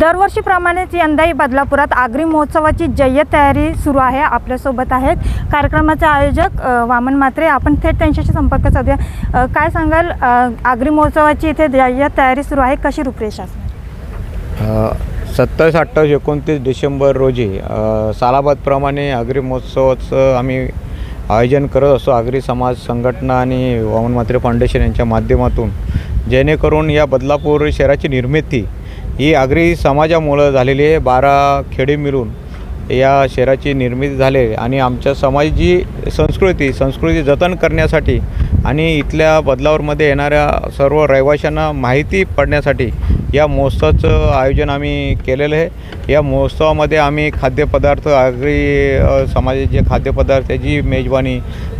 दरवर्षीप्रमाणेच यंदाही बदलापुरात आगरी महोत्सवाची जय्यत तयारी सुरू आहे. आपल्यासोबत आहेत कार्यक्रमाचे आयोजक वामन मात्रे आपण थेट त्यांच्याशी संपर्क साधूया. काय सांगाल? आग्री आगरी महोत्सवाची इथे जय्यत तयारी सुरू आहे. कशी रूपरेषा सत्तावीस अठ्ठावीस एकोणतीस डिसेंबर रोजी सालाबादप्रमाणे आगरी महोत्सवाचं आम्ही आयोजन करत असतो. आगरी समाज संघटना आणि वामन म्हात्रे फाउंडेशन यांच्या माध्यमातून. जेणेकरून या बदलापूर शहराची निर्मिती ही आगरी समाजामुळं झालेली आहे. बारा खेडे मिळून या शहराची निर्मिती झाले आणि आमच्या समाजाची संस्कृती संस्कृती जतन करण्यासाठी आणि इथल्या बदलावरमध्ये येणाऱ्या सर्व रहिवाशांना माहिती पडण्यासाठी या महोत्सवाचं आयोजन आम्ही केलेलं आहे. या महोत्सवामध्ये आम्ही खाद्यपदार्थ आगरी समाजाचे खाद्यपदार्थ त्याची मेजवानी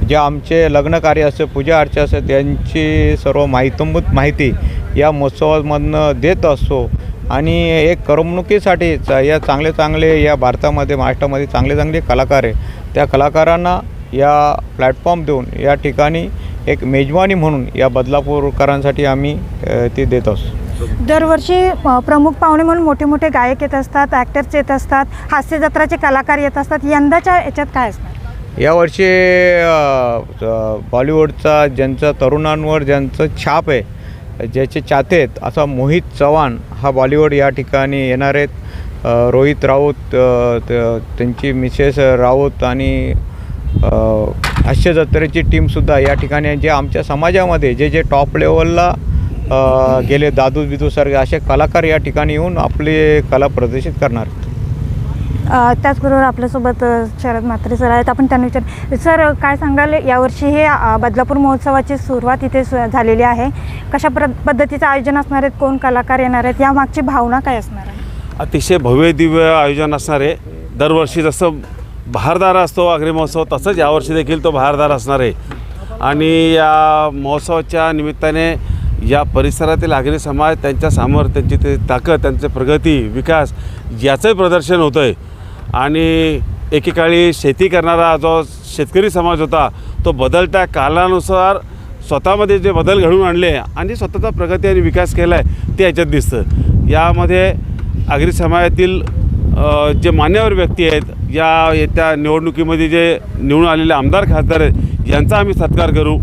जे आमचे लग्न कार्य असते पूजा अर्चा असते त्यांची सर्व माहितंभूत माहिती या महोत्सवामधनं देत असतो. आणि एक करमणुकीसाठी च- या चांगले चांगले या भारतामध्ये महाराष्ट्रामध्ये चांगले चांगले कलाकार आहे. त्या कलाकारांना या प्लॅटफॉर्म देऊन या ठिकाणी एक मेजवानी म्हणून या बदलापूरकरांसाठी आम्ही ती देत असतो दरवर्षी प्रमुख पाहुणे म्हणून मोठे मोठे गायक येत असतात ॲक्टर्स येत असतात हास्यजत्राचे कलाकार येत असतात. यंदाच्या याच्यात काय असणार? यावर्षी बॉलिवूडचा ज्यांचं तरुणांवर ज्यांचं छाप आहे ज्याचे चाहते आहेत असा मोहित चव्हाण हा बॉलिवूड या ठिकाणी येणार आहेत. रोहित राऊत त्यांची मिसेस राऊत आणि अ, हास्य जत्रेची टीमसुद्धा या ठिकाणी जे आमच्या समाजामध्ये जे जे टॉप लेवलला गेले दादू बिदूसारखे असे कलाकार या ठिकाणी येऊन आपली कला प्रदर्शित करणार. आहेत त्याचबरोबर आपल्यासोबत शरद म्हात्रे सर आहेत. आपण त्यांना विचार सर काय सांगाल? यावर्षी हे बदलापूर महोत्सवाची सुरुवात इथे सु- झालेली आहे. कशा प्र पद्धतीचं आयोजन असणार आहेत कोण कलाकार येणार आहेत? यामागची भावना काय असणार आहे? अतिशय भव्य दिव्य आयोजन असणार आहे. दरवर्षी जसं बहारदार असतो आगरी महोत्सव तसंच यावर्षी देखील तो बहारदार असणार आहे. आणि या महोत्सवाच्या निमित्ताने या परिसरातील आगरी समाज त्यांच्या त्यांची ते ताकद त्यांचे प्रगती विकास याचंही प्रदर्शन होतं आहे आणि एकेकाळी शेती करणारा जो शेतकरी समाज होता तो बदलत्या कालानुसार स्वतःमध्ये जे बदल घडवून आणले आणि स्वतःचा प्रगती आणि विकास केला आहे ते याच्यात दिसतं. यामध्ये आगरी समाजातील जे मान्यवर व्यक्ती आहेत या येत्या निवडणुकीमध्ये जे निवडून आलेले आमदार खासदार आहेत यांचा आम्ही सत्कार करू.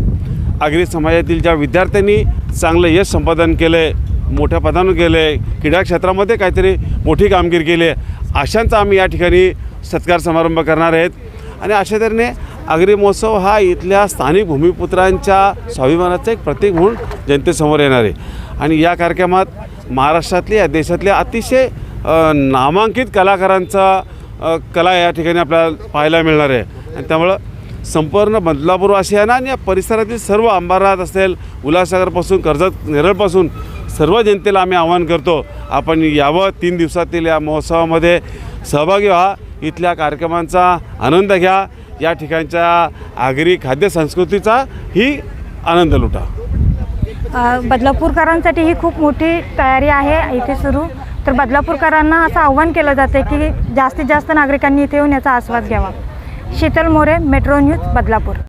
आगरी समाजातील ज्या विद्यार्थ्यांनी चांगलं यश संपादन केलं आहे मोठ्या पदानं केलं आहे क्रीडा क्षेत्रामध्ये काहीतरी मोठी कामगिरी केली आहे. अशांचा आम्ही या ठिकाणी सत्कार समारंभ करणार आहेत. आणि अशा तऱ्हेने आगरी महोत्सव हा इथल्या स्थानिक भूमिपुत्रांच्या स्वाभिमानाचं एक प्रतीक म्हणून जनतेसमोर येणार आहे. आणि या कार्यक्रमात महाराष्ट्रातल्या देशातल्या अतिशय नामांकित कलाकारांचा कला या ठिकाणी आपल्याला पाहायला मिळणार आहे. आणि त्यामुळं संपूर्ण बदलापूर बदलापूरवासियांना आणि या परिसरातील सर्व अंबारात असेल उल्हासनगरपासून कर्जत नेरळपासून सर्व जनतेला आम्ही आवाहन करतो आपण यावं तीन दिवसातील या महोत्सवामध्ये सहभागी व्हा इथल्या कार्यक्रमांचा आनंद घ्या या ठिकाणच्या आगरी खाद्य संस्कृतीचा ही आनंद लुटा. बदलापूरकरांसाठी ही खूप मोठी तयारी आहे इथे सुरू. तर बदलापूरकरांना असं आव्हान केलं जातं की जास्तीत जास्त नागरिकांनी इथे येऊन याचा आस्वाद घ्यावा. Sheetal More metro news Badlapur.